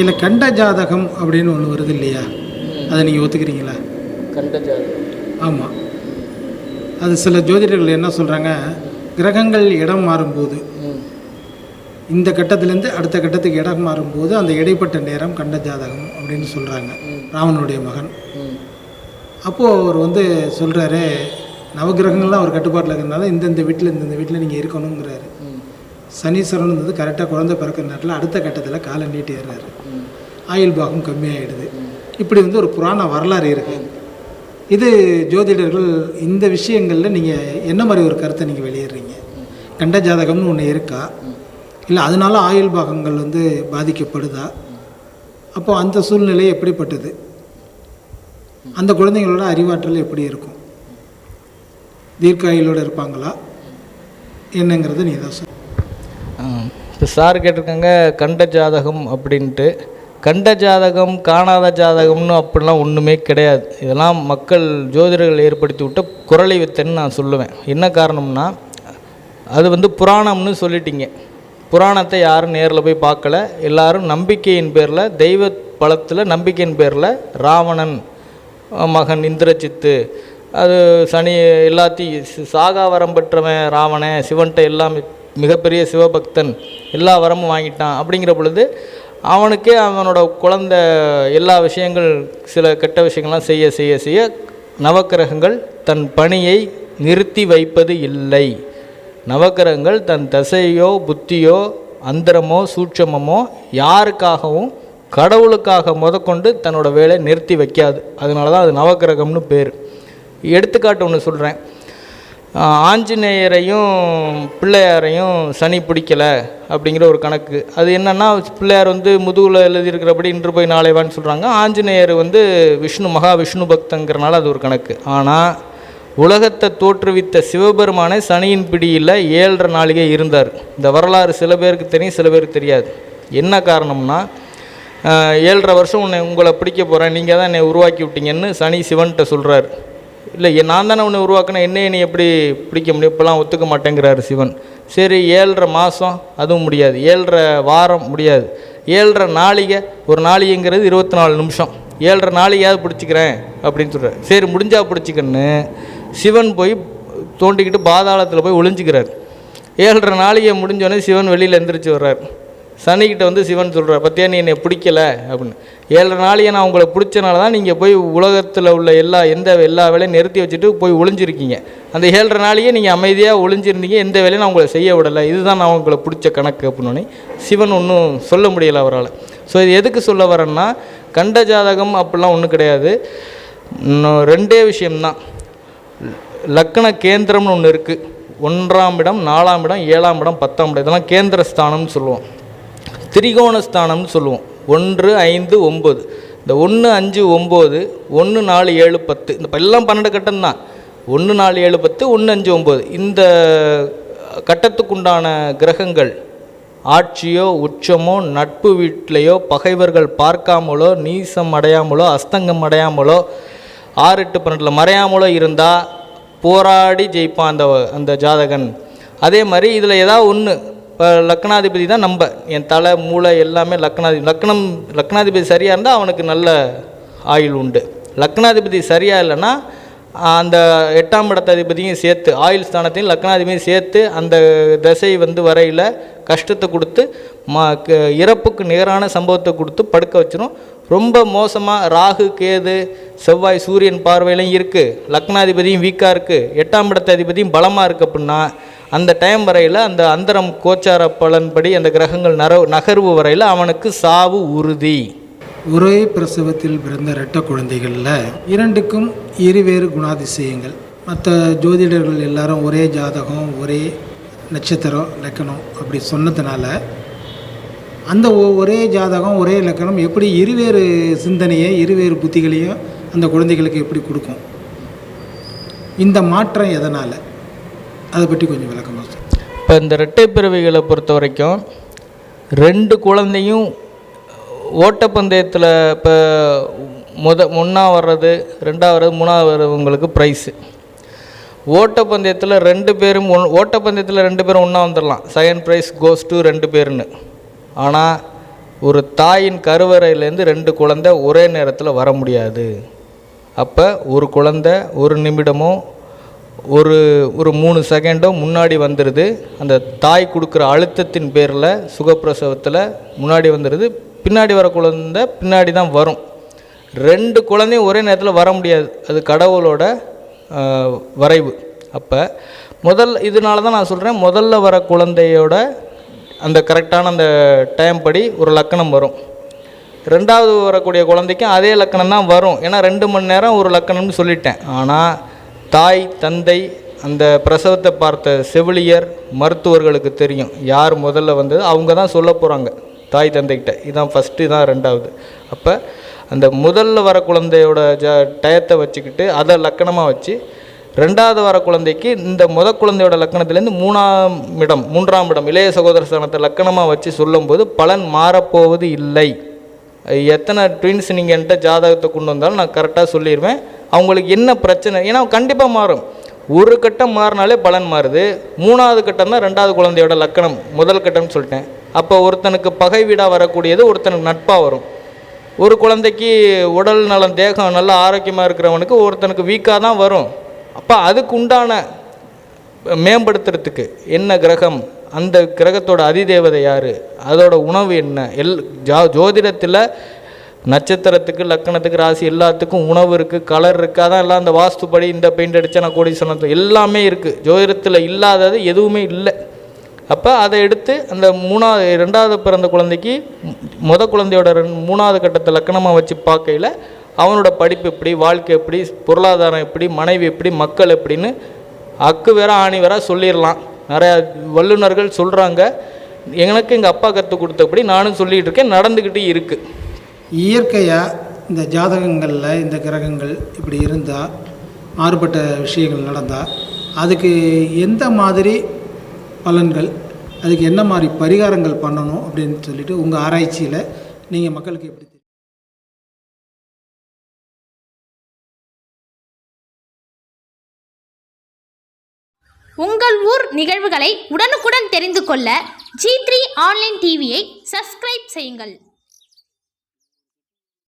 இல்லை கண்ட ஜாதகம் அப்படின்னு ஒன்று வருது இல்லையா? அதை நீங்கள் ஒத்துக்கிறீங்களா? கண்ட ஜாதகம். ஆமாம் அது சில ஜோதிடர்கள் என்ன சொல்கிறாங்க கிரகங்கள் இடம் மாறும்போது இந்த கட்டத்திலேருந்து அடுத்த கட்டத்துக்கு இடம் மாறும்போது அந்த இடைப்பட்ட நேரம் கண்ட ஜாதகம் அப்படின்னு சொல்கிறாங்க ராவனுடைய மகன். அப்போது அவர் வந்து சொல்கிறாரு நவகிரகங்கள்லாம் அவர் கட்டுப்பாட்டில் இருக்கிறதுனால இந்தந்த வீட்டில் இந்தந்த வீட்டில் நீங்கள் இருக்கணுங்கிறாரு. சனீஸ்வரன் வந்து கரெக்டாக குழந்தை பிறக்கிற நேரத்தில் அடுத்த கட்டத்தில் காலை நீட்டிடுறாரு ஆயுள் பாகம் கம்மியாயிடுது. இப்படி வந்து ஒரு புராண வரலாறு இருக்குது இது ஜோதிடர்கள் இந்த விஷயங்களில் நீங்கள் என்ன மாதிரி ஒரு கருத்தை நீங்கள் வெளியிடுறீங்க? கண்ட ஜாதகம்னு ஒன்று இருக்கா? இல்லை அதனால ஆயுள் பாகங்கள் வந்து பாதிக்கப்படுதா? அப்போ அந்த சூழ்நிலை எப்படிப்பட்டது? அந்த குழந்தைங்களோட அறிவாற்றல் எப்படி இருக்கும்? தீர்க்காயுளோட இருப்பாங்களா? என்னங்கிறத நீ தான் சொல்லு இப்போ சார் கேட்டிருக்காங்க கண்ட ஜாதகம் அப்படின்ட்டு. கண்ட ஜாதகம் காணாத ஜாதகம்னு அப்படிலாம் ஒன்றுமே கிடையாது. இதெல்லாம் மக்கள் ஜோதிடர்கள் ஏற்படுத்தி விட்ட குரலை வித்தன்னு நான் சொல்லுவேன். என்ன காரணம்னா அது வந்து புராணம்னு சொல்லிட்டீங்க. புராணத்தை யாரும் நேரில் போய் பார்க்கல. எல்லாரும் நம்பிக்கையின் பேரில் தெய்வ பலத்தில் நம்பிக்கையின் பேரில் ராவணன் மகன் இந்திரஜித்து அது சனி எல்லாத்தையும் சாகாவரம் சாகா பெற்றவன் ராவணன் சிவன்கிட்ட எல்லாமே மிகப்பெரிய சிவபக்தன் எல்லா வரமும் வாங்கிட்டான் அப்படிங்கிற பொழுது அவனுக்கே அவனோட குழந்த எல்லா விஷயங்கள் சில கெட்ட விஷயங்கள்லாம் செய்ய செய்ய செய்ய நவக்கிரகங்கள் தன் பணியை நிறுத்தி வைப்பது இல்லை. நவக்கிரகங்கள் தன் தசையோ புத்தியோ அந்தரமோ சூட்சமமோ யாருக்காகவும் கடவுளுக்காக முதற்கொண்டு தன்னோட வேலையை நிறுத்தி வைக்காது. அதனால தான் அது நவக்கிரகம்னு பேர். எடுத்துக்காட்டு ஒன்று சொல்கிறேன் ஆஞ்சநேயரையும் பிள்ளையாரையும் சனி பிடிக்கல அப்படிங்கிற ஒரு கணக்கு. அது என்னன்னா பிள்ளையார் வந்து முதுகில் எழுதியிருக்கிறபடி இன்று போய் நாளை வான்னு சொல்கிறாங்க ஆஞ்சநேயர் வந்து விஷ்ணு மகா விஷ்ணு பக்தங்கிறனால அது ஒரு கணக்கு. ஆனால் உலகத்தை தோற்றுவித்த சிவபெருமானை சனியின் பிடியில் ஏழரை நாளிகை இருந்தார். இந்த வரலாறு சில பேருக்கு தெரியும் சில பேருக்கு தெரியாது. என்ன காரணம்னா ஏழரை வருஷம் உன்னை உங்களை பிடிக்க போகிறேன் நீங்கள் தான் என்னை உருவாக்கி விட்டீங்கன்னு சனி சிவன்கிட்ட சொல்கிறார் இல்லை நான் தானே உன்னை உருவாக்கினேன் என்னைய நீ எப்படி பிடிக்க முடியும்? இப்போலாம் ஒத்துக்க மாட்டேங்கிறாரு சிவன். சரி ஏழரை மாதம் அதுவும் முடியாது. ஏழரை வாரம் முடியாது. ஏழரை நாளிகை ஒரு நாளிகைங்கிறது இருபத்தி நாலு நிமிஷம். ஏழரை நாளிகையாவது பிடிச்சிக்கிறேன் அப்படின்னு சொல்கிறார் சரி முடிஞ்சா பிடிச்சிக்கன்னு சிவன் போய் தோண்டிக்கிட்டு பாதாளத்தில் போய் ஒளிஞ்சிக்கிறார். ஏழரை நாளிகை முடிஞ்சோடனே சிவன் வெளியில் எந்திரிச்சு வர்றார். சனிக்கிட்ட வந்து சிவன் சொல்கிறார் பத்தியா நீ என்னை பிடிக்கல? அப்படின்னு. ஏழரை நாளையை நான் உங்களை பிடிச்சனால தான் நீங்கள் போய் உலகத்தில் உள்ள எல்லா எந்த எல்லா வேலையும் நிறுத்தி வச்சுட்டு போய் ஒளிஞ்சிருக்கீங்க. அந்த ஏழரை நாளையே நீங்கள் அமைதியாக ஒளிஞ்சிருந்தீங்க எந்த வேலையும் நான் உங்களை செய்ய விடலை. இதுதான் நான் உங்களை பிடிச்ச கணக்கு அப்படின்னோடனே சிவன் ஒன்றும் சொல்ல முடியலை அவரால். ஸோ இது எதுக்கு சொல்ல வரேன்னா கண்ட ஜாதகம் அப்படிலாம் ஒன்றும் கிடையாது. ரெண்டே விஷயம்தான். லக்கண கேந்திரம்னு ஒன்று இருக்குது ஒன்றாம் இடம் நாலாம் இடம் ஏழாம் இடம் பத்தாம் இடம். இதெல்லாம் கேந்திர ஸ்தானம்னு சொல்லுவோம். திரிகோணஸ்தானம்னு சொல்லுவோம். ஒன்று ஐந்து ஒம்பது. இந்த ஒன்று அஞ்சு ஒம்பது ஒன்று நாலு ஏழு பத்து. இந்த எல்லாம் பன்னெண்டு கட்டம் தான். ஒன்று நாலு ஏழு பத்து ஒன்று அஞ்சு ஒம்பது. இந்த கட்டத்துக்குண்டான கிரகங்கள் ஆட்சியோ உச்சமோ நட்பு வீட்டிலையோ பகைவர்கள் பார்க்காமலோ நீசம் அடையாமலோ அஸ்தங்கம் அடையாமலோ ஆறு எட்டு பன்னெண்டில் மறையாமலோ இருந்தால் போராடி ஜெயிப்பான் அந்த அந்த ஜாதகன். அதே மாதிரி இதில் ஏதாவது ஒன்று இப்போ லக்னாதிபதி தான் நம்ப. என் தலை மூளை எல்லாமே லக்னாதிபதி லக்னம் லக்னாதிபதி சரியாக இருந்தால் அவனுக்கு நல்ல ஆயுள் உண்டு. லக்னாதிபதி சரியாக இல்லைன்னா அந்த எட்டாம் இடத்ததிபதியும் சேர்த்து ஆயுள் ஸ்தானத்தையும் லக்னாதிபதியும் சேர்த்து அந்த திசை வந்து வரையில் கஷ்டத்தை கொடுத்து ம க- இறப்புக்கு நிகரான சம்பவத்தை கொடுத்து படுக்க வச்சிரும். ரொம்ப மோசமாக ராகு கேது செவ்வாய் சூரியன் பார்வையிலையும் இருக்குது லக்னாதிபதியும் வீக்காக இருக்குது எட்டாம் இடத்ததிபதியும் பலமாக இருக்குது அப்படின்னா அந்த டைம் வரையில் அந்த அந்தரம் கோச்சார பலன்படி அந்த கிரகங்கள் நர நகர்வு வரையில் அவனுக்கு சாவு உறுதி. ஒரே பிரசவத்தில் பிறந்த இரட்ட குழந்தைகளில் இரண்டுக்கும் இருவேறு குணாதிசயங்கள். மற்ற ஜோதிடர்கள் எல்லாரும் ஒரே ஜாதகம் ஒரே நட்சத்திரம் லக்கணம் அப்படி சொன்னதுனால அந்த ஒ- ஒரே ஜாதகம் ஒரே லக்கணம் எப்படி இருவேறு சிந்தனையை இருவேறு புத்திகளையும் அந்த குழந்தைகளுக்கு எப்படி கொடுக்கும்? இந்த மாற்றம் எதனால்? அதை பற்றி கொஞ்சம் விளக்கமாக இப்போ இந்த இரட்டை பிறவிகளை பொறுத்த வரைக்கும் ரெண்டு குழந்தையும் ஓட்டப்பந்தயத்தில் இப்போ முத ஒன்றா வர்றது ரெண்டாவது வர்றது மூணாவது வர்றவங்களுக்கு ப்ரைஸு ஓட்டப்பந்தயத்தில் ரெண்டு பேரும் ஒன் ஓட்டப்பந்தயத்தில் ரெண்டு பேரும் ஒன்றா வந்துடலாம். செகண்ட் ப்ரைஸ் கோஸ் டு ரெண்டு பேருன்னு. ஆனால் ஒரு தாயின் கருவறையிலேருந்து ரெண்டு குழந்தை ஒரே நேரத்தில் வர முடியாது. அப்போ ஒரு குழந்தை ஒரு நிமிடமோ ஒரு ஒரு மூணு செகண்டோ முன்னாடி வந்துடுது அந்த தாய் கொடுக்குற அழுத்தத்தின் பேரில் சுகப்பிரசவத்தில் முன்னாடி வந்துடுது பின்னாடி வர குழந்தை பின்னாடி தான் வரும். ரெண்டு குழந்தையும் ஒரே நேரத்தில் வர முடியாது. அது கடவுளோட வரைவு. அப்போ முதல் இதனால தான் நான் சொல்கிறேன் முதல்ல வர குழந்தையோட அந்த கரெக்டான அந்த டைம் படி ஒரு லக்கணம் வரும். ரெண்டாவது வரக்கூடிய குழந்தைக்கும் அதே லக்கணம் தான் வரும். ஏன்னா ரெண்டு மணி நேரம் ஒரு லக்கணம்னு சொல்லிட்டேன். ஆனால் தாய் தந்தை அந்த பிரசவத்தை பார்த்த செவிலியர் மருத்துவர்களுக்கு தெரியும். யார் முதல்ல வந்தது? அவங்க தான் சொல்ல போகிறாங்க தாய் தந்தைக்கிட்ட இதான் ஃபஸ்ட்டு தான் ரெண்டாவது. அப்போ அந்த முதல்ல வர குழந்தையோட ஜ டயத்தை வச்சுக்கிட்டு அதை லக்கணமாக வச்சு ரெண்டாவது வர குழந்தைக்கு இந்த முத குழந்தையோட லக்கணத்துலேருந்து மூணாம் இடம் மூன்றாம் இடம் இளைய சகோதர ஸ்தானத்தை லக்கணமாக வச்சு சொல்லும்போது பலன் மாறப்போவது இல்லை. எத்தனை ட்வின்ஸ் நீங்கள் என்கிட்ட ஜாதகத்தை கொண்டு வந்தாலும் நான் கரெக்டாக சொல்லிடுவேன் அவங்களுக்கு என்ன பிரச்சனை? ஏன்னா கண்டிப்பாக மாறும். ஒரு கட்டம் மாறினாலே பலன் மாறுது. மூணாவது கட்டம் தான் ரெண்டாவது குழந்தையோட லக்கணம். முதல் கட்டம்னு சொல்லிட்டேன். அப்போ ஒருத்தனுக்கு பகை வீடாக வரக்கூடியது ஒருத்தனுக்கு நட்பாக வரும். ஒரு குழந்தைக்கு உடல் நலம் தேகம் நல்லா ஆரோக்கியமாக இருக்கிறவனுக்கு ஒருத்தனுக்கு வீக்காக தான் வரும். அப்போ அதுக்கு உண்டான மேம்படுத்துறதுக்கு என்ன கிரகம்? அந்த கிரகத்தோட அதிதேவதை யார்? அதோட உணவு என்ன? எல் ஜா ஜோதிடத்தில் நட்சத்திரத்துக்கு லக்கணத்துக்கு ராசி எல்லாத்துக்கும் உணவு இருக்குது கலர் இருக்குது அதான் எல்லாம் அந்த வாஸ்துப்படி இந்த பெயிண்ட் அடித்தா நான் கோடி சொன்னது எல்லாமே இருக்குது ஜோதிடத்தில் இல்லாதது எதுவுமே இல்லை. அப்போ அதை எடுத்து அந்த மூணாவது ரெண்டாவது பிறந்த குழந்தைக்கு முத குழந்தையோட ரெண்டு மூணாவது கட்டத்தை லக்கணமாக வச்சு பார்க்கையில் அவனோட படிப்பு எப்படி வாழ்க்கை எப்படி பொருளாதாரம் எப்படி மனைவி எப்படி மக்கள் எப்படின்னு அக்கு வேற ஆணி வேற சொல்லிடலாம். நிறையா வல்லுநர்கள் சொல்கிறாங்க எனக்கு எங்கள் அப்பா கற்றுக் கொடுத்தபடி நானும் சொல்லிகிட்டு இருக்கேன். நடந்துக்கிட்டு இருக்குது இயற்கையாக இந்த ஜாதகங்களில் இந்த கிரகங்கள் இப்படி இருந்தால் மாறுபட்ட விஷயங்கள் நடந்தால் அதுக்கு எந்த மாதிரி பலன்கள் அதுக்கு என்ன மாதிரி பரிகாரங்கள் பண்ணணும் அப்படின்னு சொல்லிட்டு உங்கள் ஆராய்ச்சியில் நீங்கள் மக்களுக்கு எப்படி தெரியும்? உங்கள் ஊர் நிகழ்வுகளை உடனுக்குடன் தெரிந்து கொள்ள ஜி த்ரீ ஆன்லைன் டிவியை சப்ஸ்கிரைப் செய்யுங்கள்